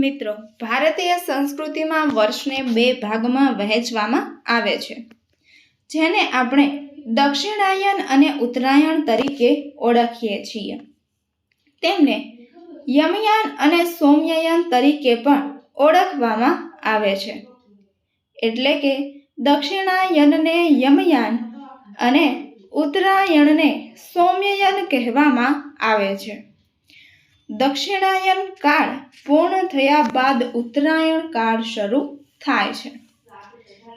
મિત્રો, ભારતીય સંસ્કૃતિમાં વર્ષને બે ભાગમાં વહેંચવામાં આવે છે. જેને આપણે દક્ષિણાયન અને ઉત્તરાયણ તરીકે ઓળખીએ છીએ. તેમને યમયાન અને સૌમ્યયાન તરીકે પણ ઓળખવામાં આવે છે. એટલે કે દક્ષિણાયનને યમયાન અને ઉત્તરાયણને સૌમ્યયાન કહેવામાં આવે છે. દક્ષિણાયન કાળ પૂર્ણ થયા બાદ ઉત્તરાયણ કાળ શરૂ થાય છે.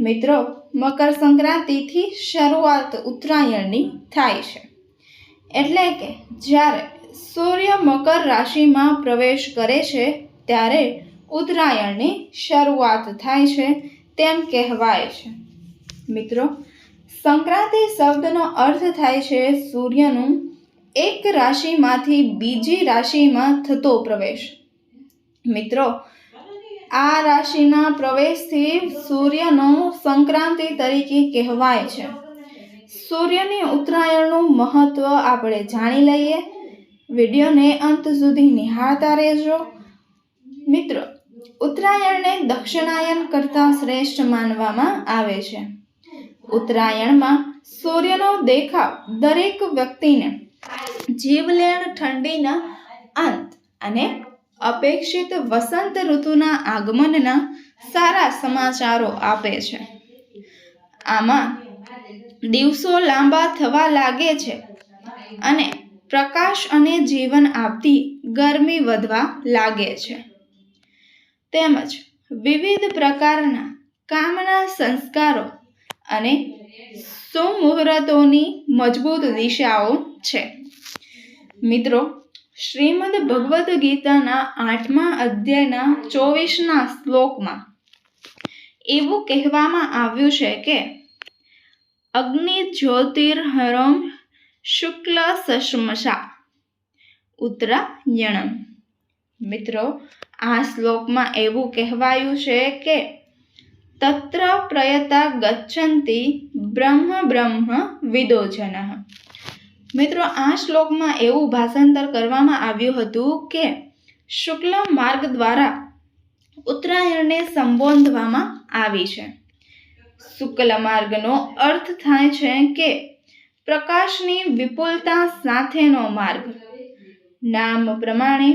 મિત્રો, મકર સંક્રાંતિથી શરૂઆત ઉત્તરાયણની થાય છે. એટલે કે જ્યારે સૂર્ય મકર રાશિમાં પ્રવેશ કરે છે, ત્યારે ઉત્તરાયણની શરૂઆત થાય છે તેમ કહેવાય છે. મિત્રો, સંક્રાંતિ શબ્દનો અર્થ થાય છે સૂર્યનું એક રાશિમાંથી બીજી રાશિમાં થતો પ્રવેશ. મિત્રો, આ રાશિના પ્રવેશથી સૂર્યનો સંક્રાંતિ તરીકે કહેવાય છે. સૂર્યની ઉત્તરાયણનું મહત્વ આપણે જાણી લઈએ. વિડીયોને અંત સુધી નિહાળતા રહેજો. મિત્રો, ઉત્તરાયણને દક્ષિણાયન કરતાં શ્રેષ્ઠ માનવામાં આવે છે. ઉત્તરાયણમાં સૂર્યનો દેખાવ દરેક વ્યક્તિને જીવલેણ ઠંડીના અંત અને અપેક્ષિત વસંત ઋતુના આગમનના સારા સમાચારો આપે છે. આમાં દિવસો લાંબા થવા લાગે છે અને પ્રકાશ અને જીવન આપતી ગરમી વધવા લાગે છે. તેમજ વિવિધ પ્રકારના કામના સંસ્કારો અને સુમુહૂર્તોની મજબૂત દિશાઓ છે. મિત્રો, શ્રીમદ ભગવદ્ ગીતાના આઠમા અધ્યાયના ચોવીસના શ્લોકમાં એવું કહેવામાં આવ્યું છે કે, અગ્નિ જ્યોતિર્હરમ શુક્લ સશમશા ઉત્તરાયણમ. મિત્રો, આ શ્લોકમાં એવું કહેવાયું છે કે, તત્ર પ્રયતા ગચ્છંતી બ્રહ્મ બ્રહ્મ વિદો જન મિત્રો, આ શ્લોકમાં એવું ભાષાંતર કરવામાં આવ્યું હતું કે શુક્લ માર્ગ દ્વારા ઉત્તરાયણને સંબોધવામાં આવી છે. શુક્લ માર્ગનો અર્થ થાય છે કે પ્રકાશની વિપુલતા સાથેનો માર્ગ. નામ પ્રમાણે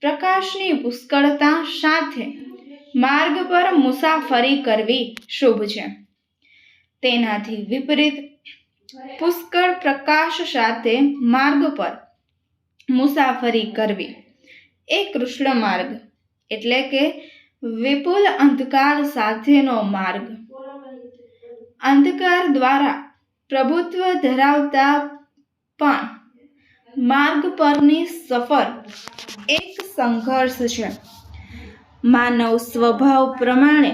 પ્રકાશની પુષ્કળતા સાથે માર્ગ પર મુસાફરી કરવી શુભ છે. તેનાથી વિપરીત પુષ્કળ પ્રકાશ સાથે માર્ગ પર મુસાફરી કરવી. એ કૃષ્ણ માર્ગ, એટલે કે વિપુલ અંધકાર સાથેનો માર્ગ. અંધકાર દ્વારા પ્રભુત્વ ધરાવતા પણ માર્ગ પરની સફર એક સંઘર્ષ છે. માનવ સ્વભાવ પ્રમાણે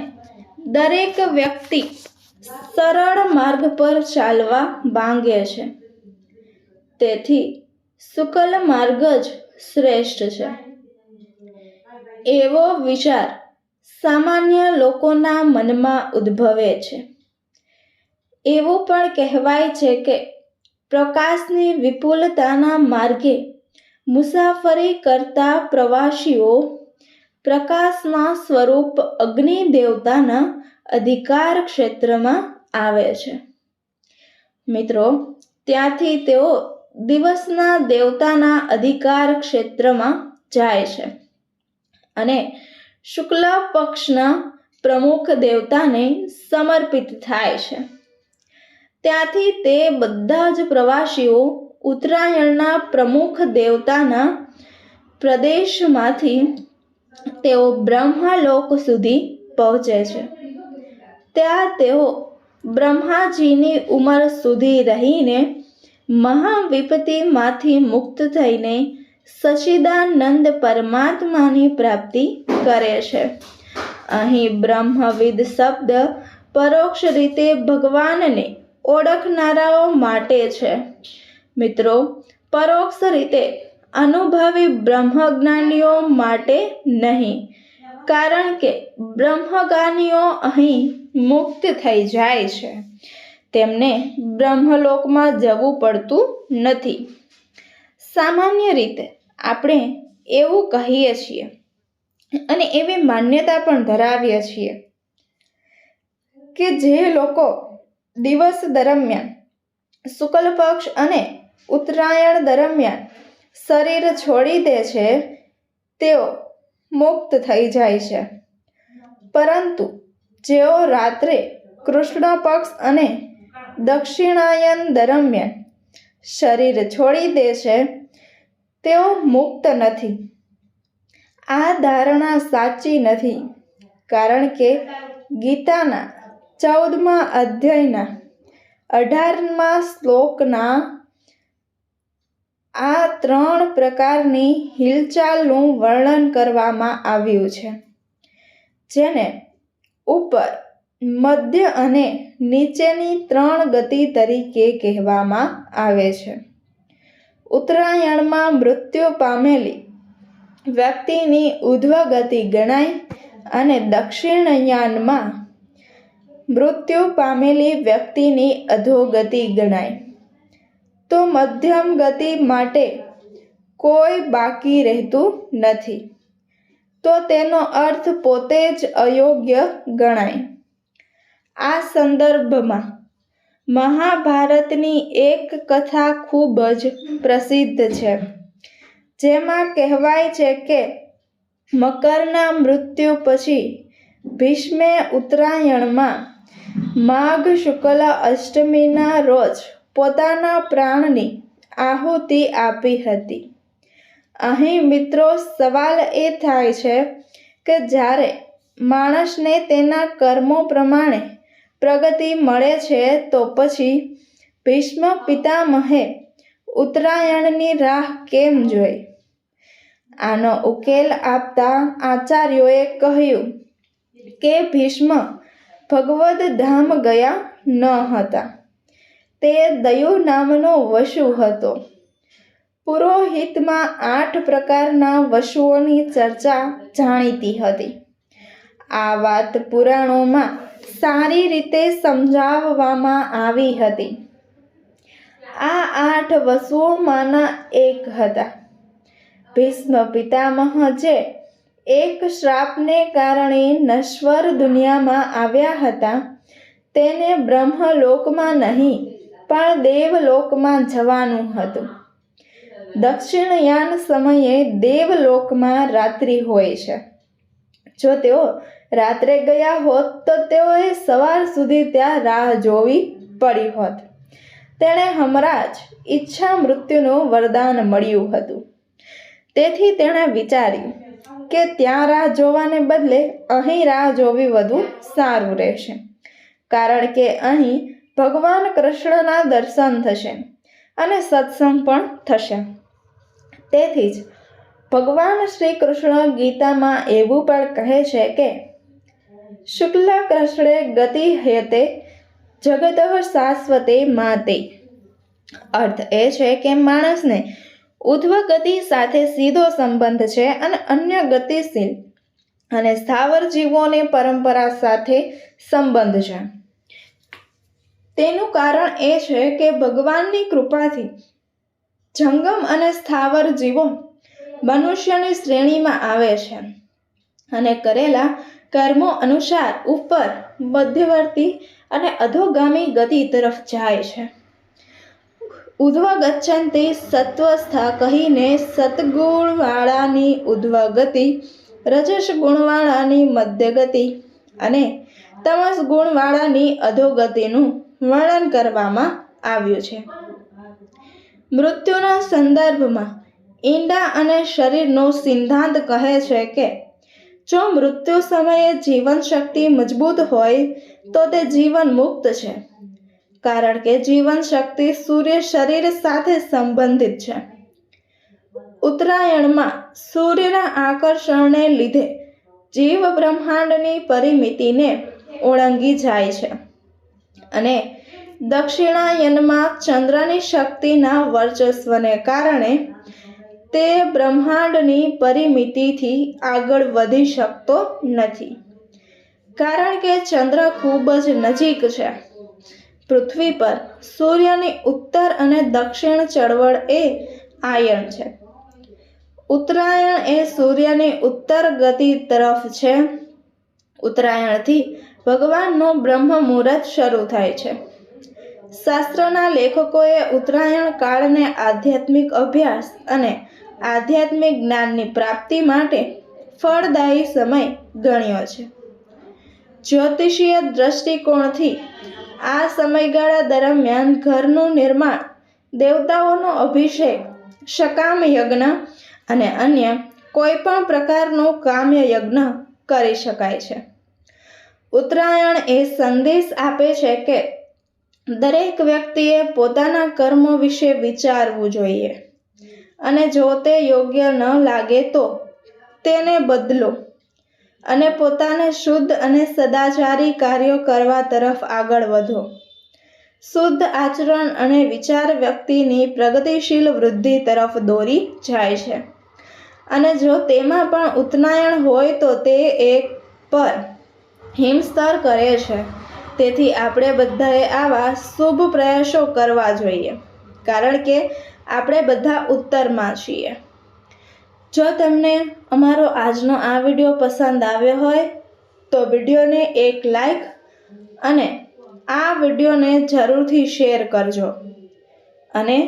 દરેક વ્યક્તિ સરળ માર્ગ પર ચાલવા માંગે છે. તેથી શુકલ માર્ગ જ શ્રેષ્ઠ છે. એવો વિચાર સામાન્ય લોકોના મનમાં ઉદ્ભવે છે. એવું પણ કહેવાય છે કે પ્રકાશની વિપુલતાના માર્ગે મુસાફરી કરતા પ્રવાસીઓ પ્રકાશના સ્વરૂપ અગ્નિ દેવતાના અધિકાર ક્ષેત્રમાં આવે છે. મિત્રો, ત્યાંથી તેઓ દિવસના દેવતાના અધિકાર ક્ષેત્રમાં જાય છે અને શુક્લ પક્ષના પ્રમુખ દેવતાને સમર્પિત થાય છે. ત્યાંથી તે બધા જ પ્રવાસીઓ ઉત્તરાયણના પ્રમુખ દેવતાના પ્રદેશમાંથી તેઓ બ્રહ્માલોક સુધી પહોંચે છે. ત્યાં તેઓ બ્રહ્માજીની ઉંમર સુધી રહીને મહાવિપત્તિમાંથી મુક્ત થઈને સચિદાનંદ પરમાત્માની પ્રાપ્તિ કરે છે. અહીં બ્રહ્મવિદ શબ્દ પરોક્ષ રીતે ભગવાનને ઓળખનારાઓ માટે છે. મિત્રો, પરોક્ષ રીતે અનુભવી બ્રહ્મજ્ઞાનીઓ માટે નહીં, કારણ કે બ્રહ્મજ્ઞાનીઓ અહીં મુક્ત થઈ જાય છે. તેમને બ્રહ્મલોકમાં જવું પડતું નથી. સામાન્ય રીતે આપણે એવું કહીએ છીએ અને એવી માન્યતા પણ ધરાવીએ છીએ કે જે લોકો દિવસ દરમિયાન શુક્લ પક્ષ અને ઉત્તરાયણ દરમિયાન શરીર છોડી દે છે, તેઓ મુક્ત થઈ જાય છે. પરંતુ જેઓ રાત્રે કૃષ્ણ પક્ષ અને દક્ષિણાયન દરમિયાન શરીર છોડી દે છે, તેઓ મુક્ત નથી. આ ધારણા સાચી નથી, કારણ કે ગીતાના ચૌદમા અધ્યાયના અઢારમા શ્લોકના આ ત્રણ પ્રકારની હિલચાલનું વર્ણન કરવામાં આવ્યું છે, જેને ઉપર, મધ્ય અને નીચેની ત્રણ ગતિ તરીકે કહેવામાં આવે છે. ઉત્તરાયણમાં મૃત્યુ પામેલી વ્યક્તિની ઉધ્વ ગતિ ગણાય અને દક્ષિણયાનમાં મૃત્યુ પામેલી વ્યક્તિની અધોગતિ ગણાય. તો મધ્યમ ગતિ માટે કોઈ બાકી રહેતું નથી. તો તેનો અર્થ પોતે જ અયોગ્ય ગણાય. આ સંદર્ભમાં મહાભારતની એક કથા ખૂબ જ પ્રસિદ્ધ છે, જેમાં કહેવાય છે કે મકરના મૃત્યુ પછી ભીષ્મે ઉત્તરાયણમાં માઘ શુક્લ અષ્ટમીના રોજ પોતાના પ્રાણની આહુતિ આપી હતી. અહીં મિત્રો સવાલ એ થાય છે કે જ્યારે માણસને તેના કર્મો પ્રમાણે પ્રગતિ મળે છે તો પછી ભીષ્મ પિતામહે ઉત્તરાયણની રાહ કેમ જોઈ? આનો ઉકેલ આપતા આચાર્યોએ કહ્યું કે ભીષ્મ ભગવદ ધામ ગયા ન હતા. તે દયુ નામનો વશુ હતો. પુરોહિતમાં આઠ પ્રકારના વશુઓની ચર્ચા જાણીતી હતી. આ વાત પુરાણોમાં સારી રીતે સમજાવવામાં આવી હતી. આ આઠ વસુઓમાંના એક હતા. ભીષ્મ પિતામહ જે એક શ્રાપને કારણે નશ્વર દુનિયામાં આવ્યા હતા, તેને બ્રહ્મલોકમાં નહીં પણ દેવલોકમાં જવાનું હતું. દક્ષિણયાન સમયે દેવલોકમાં રાત્રિ હોય છે. જો તેઓ રાત્રે ગયા હોત, તો તેઓએ સવાર સુધી ત્યાં રાહ જોવી પડી હોત. તેણે હમણાં જ ઈચ્છા મૃત્યુનું વરદાન મળ્યું હતું. તેથી તેણે વિચાર્યું કે ત્યાં રાહ જોવાને બદલે અહીં રાહ જોવી વધુ સારું રહેશે. કારણ કે અહીં ભગવાન કૃષ્ણના દર્શન થશે અને સત્સંગ પણ થશે. તેથી જ ભગવાન શ્રી કૃષ્ણ ગીતામાં એવું પણ કહે છે કે, શુક્લ કૃષ્ણે ગતિ હેતે જગત શાશ્વતે માતે. અર્થ એ છે કે માણસને ઉધ્વ ગતિ સાથે સીધો સંબંધ છે અને અન્ય ગતિશીલ અને સ્થાવર જીવોની પરંપરા સાથે સંબંધ છે. તેનું કારણ એ છે કે ભગવાનની કૃપાથી જંગમ અને સ્થાવર જીવો મનુષ્યની શ્રેણીમાં આવે છે અને કરેલા કર્મો અનુસાર ઉપર મધ્યવર્તી અને અધોગામી ગતિ તરફ જાય છે. ઉધ્વ ગચ્છંતી સત્વસ્થા કહીને સતગુણવાળાની ઉધ્વ ગતિ રજસ ગુણવાળાની મધ્ય ગતિ અને તમસ ગુણવાળાની અધોગતિનું વર્ણન કરવામાં આવ્યું છે. મૃત્યુના સંદર્ભમાં ઈંડા અને શરીરનો સિદ્ધાંત કહે છે કે, જો મૃત્યુ સમયે જીવન શક્તિ મજબૂત હોય, તો તે જીવન મુક્ત છે. કારણ કે જીવન શક્તિ સૂર્ય શરીર સાથે સંબંધિત છે. ઉત્તરાયણમાં સૂર્યના આકર્ષણને લીધે જીવ બ્રહ્માંડની પરિમિતિને ઓળંગી જાય છે. અને દક્ષિણાયનમાં ચંદ્રની શક્તિના વર્ચસ્વને કારણે તે બ્રહ્માંડની પરિમિતિથી આગળ વધી શકતો નથી. કારણ કે ચંદ્ર ખૂબ જ નજીક છે. પૃથ્વી પર સૂર્યની ઉત્તર અને દક્ષિણ ચળવળ એ આયન છે. ઉત્તરાયણ એ સૂર્યની ઉત્તર ગતિ તરફ છે. ઉત્તરાયણથી ભગવાનનું બ્રહ્મ મુહૂર્ત શરૂ થાય છે. શાસ્ત્રના લેખકોએ ઉત્તરાયણ કાળને આધ્યાત્મિક અભ્યાસ અને આધ્યાત્મિક જ્ઞાનની પ્રાપ્તિ માટે ફળદાયી સમય ગણ્યો છે. જ્યોતિષીય દ્રષ્ટિકોણથી આ સમયગાળા દરમિયાન ઘરનું નિર્માણ, દેવતાઓનો અભિષેક, સકામ યજ્ઞ અને અન્ય કોઈ પણ પ્રકારનું કામ્ય યજ્ઞ કરી શકાય છે. ઉત્તરાયણ એ સંદેશ આપે છે કે દરેક વ્યક્તિએ પોતાના કર્મો વિશે વિચારવું જોઈએ. અને જો તે યોગ્ય ન લાગે તો તેને બદલો અને પોતાને શુદ્ધ અને સદાચારી કાર્યો કરવા તરફ આગળ વધો. શુદ્ધ આચરણ અને વિચાર વ્યક્તિની પ્રગતિશીલ વૃદ્ધિ તરફ દોરી જાય છે. અને જો તેમાં પણ ઉત્તરાયણ હોય તો તે એક પર હિમસ્તર કરે છે. તેથી આપણે બધાએ આવા શુભ પ્રયાસો કરવા જોઈએ. કારણ કે આપણે બધા ઉત્તરમાં છીએ. જો તમને અમારો આજનો આ વીડિયો પસંદ આવ્યો હોય, તો વિડીયોને એક લાઈક અને આ વિડીયોને જરૂરથી શેર કરજો. અને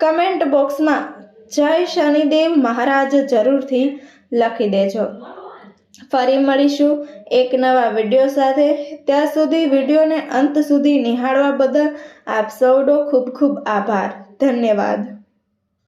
કમેન્ટ બોક્સમાં જય શનિદેવ મહારાજ જરૂરથી લખી દેજો. ફરી મળીશું એક નવા વીડિયો સાથે. ત્યાં સુધી વિડીયોને અંત સુધી નિહાળવા બદલ આપ સૌનો ખૂબ ખૂબ આભાર. ધન્યવાદ.